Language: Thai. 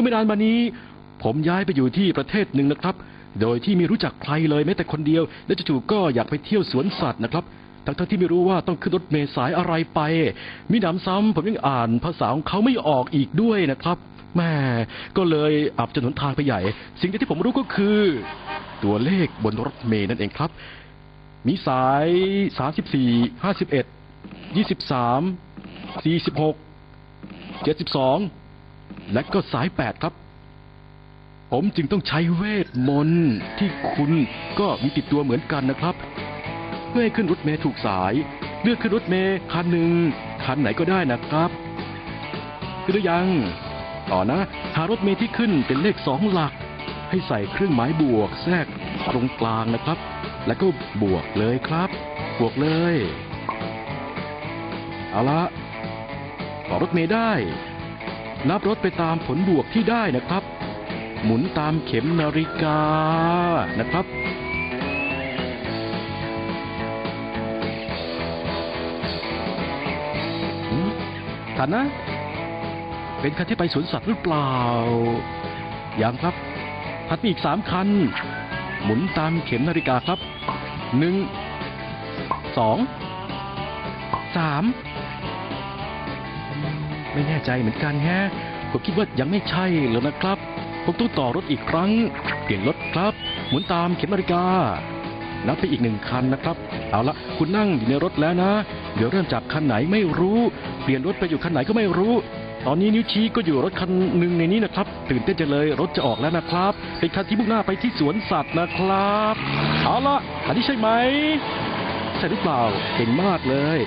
ื่อไม่นานมานี้ ผมย้ายไปอยู่ที่ประเทศหนึ่งนะครับ โดยที่ไม่รู้จักใครเลยแม้แต่คนเดียว และจู่ๆก็อยากไปเที่ยวสวนสัตว์นะครับ ทั้งๆที่ไม่รู้ว่าต้องขึ้นรถเมล์สายอะไรไปมิหนำซ้ำผมยังอ่านภาษาของเขาไม่ออกอีกด้วยนะครับแม่ก็เลยอับจนหนทางไปใหญ่ สิ่งเดียวที่ผมรู้ก็คือ ตัวเลขบนรถเมล์นั่นเองครับ มีสาย 34 51 23 46 72 และก็สาย8ครับ ผมจึงต้องใช้เวทมนต์ที่คุณก็มีติดตัวเหมือนกันนะครับ เพื่อให้ขึ้นรถเมล์ถูกสาย เลือกขึ้นรถเมล์คันหนึ่งคันไหนก็ได้นะครับคือหรือยัง ต่อนะ หารถเมล์ที่ขึ้นเป็นเลขสองหลัก ให้ใส่เครื่องหมายบวกแทรกตรงกลางนะครับ แล้วก็บวกเลยครับ บวกเลย เอาละต่อรถเมล์ได้ นับรถไปตามผลบวกที่ได้นะครับ หมุนตามเข็มนาฬิกานะครับ ทันนะ เป็นคันที่ไปสวนสัตว์หรือเปล่า ยังครับ ถัดไปอีกสามคัน หมุนตามเข็มนาฬิกาครับ หนึ่ง สอง สาม ไม่แน่ใจเหมือนกันแฮะ ผมคิดว่ายังไม่ใช่แล้วนะครับ ผมต้องต่อรถอีกครั้ง เปลี่ยนรถครับ หมุนตามเข็มนาฬิกา นับไปอีกหนึ่งคันนะครับ เอาละคุณนั่งอยู่ในรถแล้วนะ เดี๋ยวเริ่มจากคันไหนไม่รู้ เปลี่ยนรถไปอยู่คันไหนก็ไม่รู้ ตอนนี้นิ้วชี้ก็อยู่รถคันหนึ่งในนี้นะครับ ตื่นเต้นจังเลยรถจะออกแล้วนะครับ เป็นคันที่มุ่งหน้าไปที่สวนสัตว์นะครับ เอาละอันนี้ใช่ไหม ใช่หรือเปล่าเก่งมากเลย